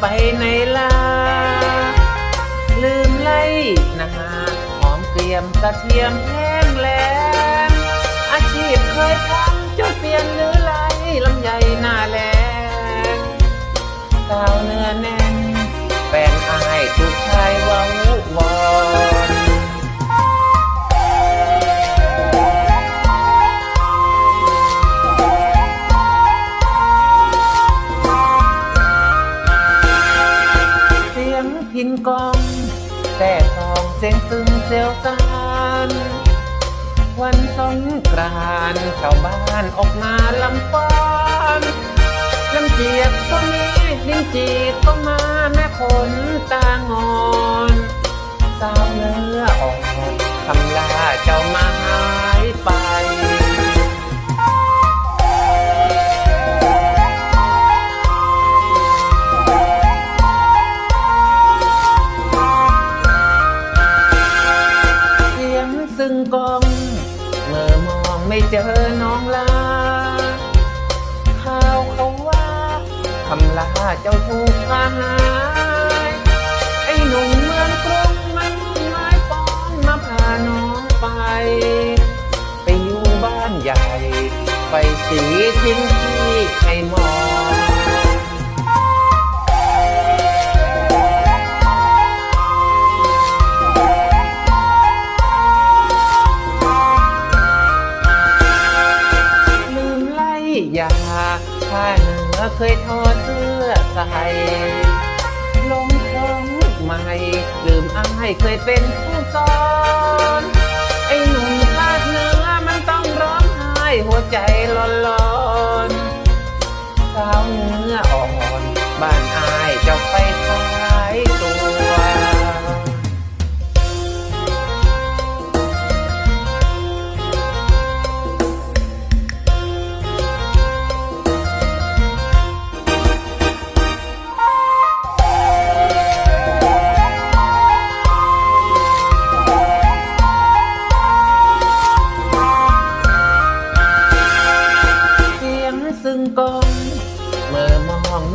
ไปในลา ลืมไล่นาหอมเกรียมกระเทียมแห้งแล้งอาชีพเคยทำเจ้าเปีย กองแต่ทองเสียงซึ้งเซลซานวันสงกรานชาวบ้านออกมาลำฟ้อนลำเจียบก็มีลิ้นจีก็มาแม่ขนตา ซึ่งกอง เมื่อมองไม่เจอน้องลาข่าวเขาว่าคำลาเจ้าถูกพาหายไอ้หนุ่มเมืองกรุงมันไม้ปองมาพาน้องไป ไปอยู่บ้านใหญ่ ไปสีทิ้งที่ให้ม ผ้าเหนือเคยทอดเสื้อใส่ลงของใหม่ลืมอ้ายเคยเป็นผู้สอนไอ้หนุ่มภาคเหนือมันต้องร้องไห้หัวใจร้อนร้อนสาวเนื้ออ่อนบ้านอายเจ้า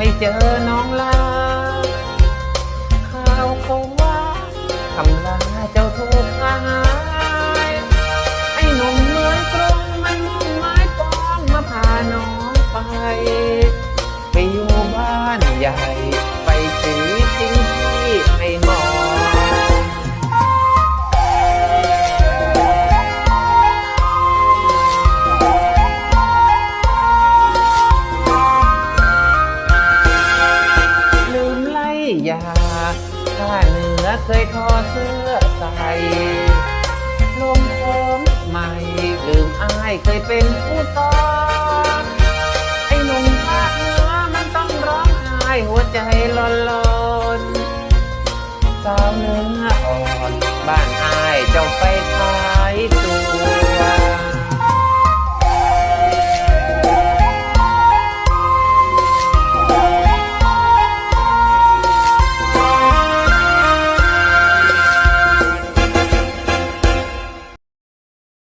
ไม่เจอน้องลาข่าวเขาว่าคำลาเจ้าถูกหา ยาผ้าเหนือเคยทอเสื้อใส่ลมโค้งใหม่ลืมอายเคยเป็นผู้สอนไอ้หนุ่มภาคเหนือมันต้องร้องไห้หัวใจร้อนร้อนสาวเนื้ออ่อนบ้านอายเจ้าไปข